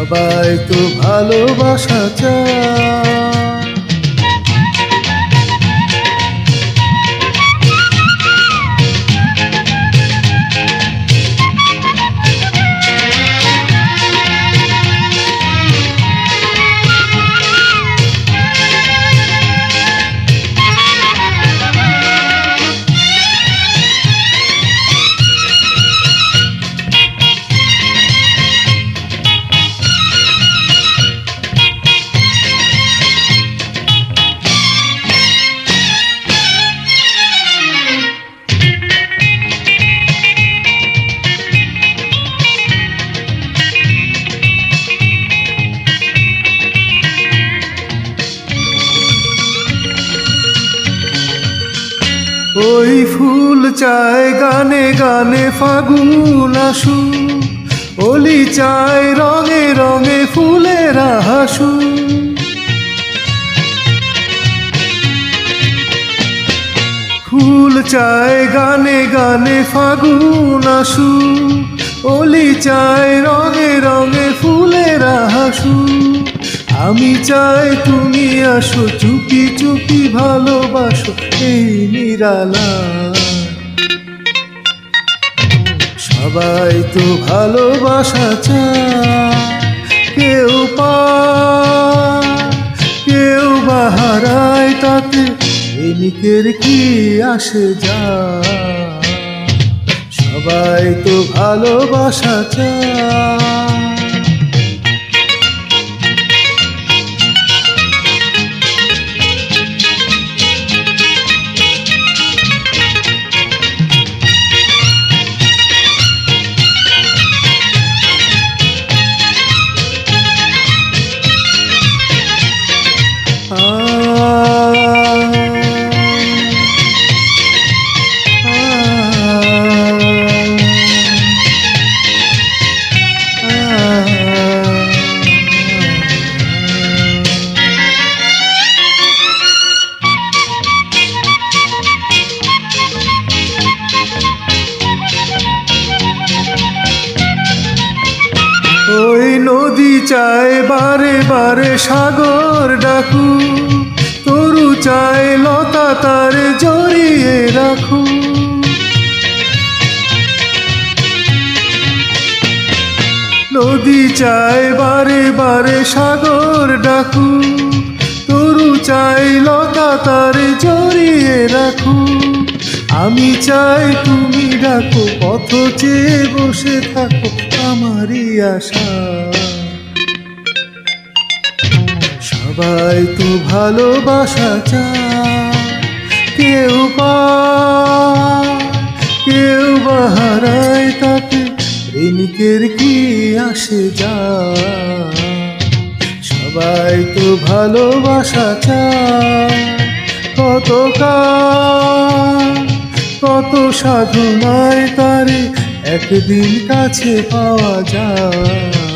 সবাই তো ভালোবাসা চায় ওই ফুল চায় গানে গানে ফাগুন আসু ওলি চায় রঙে রঙে ফুলেরা হাসু ফুল চায় গানে গানে ফাগুন আসু ওলি চায় রঙে রঙে ফুলেরা হাসু আমি চাই তুমি আসো, চুপি চুপি ভালোবাসো এই নিরালা। সবাই তো ভালোবাসা চায়, কেউ পায় কেউ বাহারায় তাতে প্রেমিকের কি আসে যা। সবাই তো ভালোবাসা চায়। চায় বারে বারে সাগর ডাকু। তরু চায় লতা তারে জড়িয়ে রাখু। নদী চায় বারে বারে সাগর ডাকু। তরু চাই লতা তারে জড়িয়ে রাখু। আমি চাই তুমি ডাকো, পথ চেয়ে বসে থাকো, আমারই আশা। সবাই তো ভালোবাসা চায়। কেউ পায় কেউ বাহারায় তাকে, প্রেমিকের কি আসে যায়? সবাই তো ভালোবাসা চায়। কত কত সাধনায় তারে একদিন কাছে পাওয়া যায়।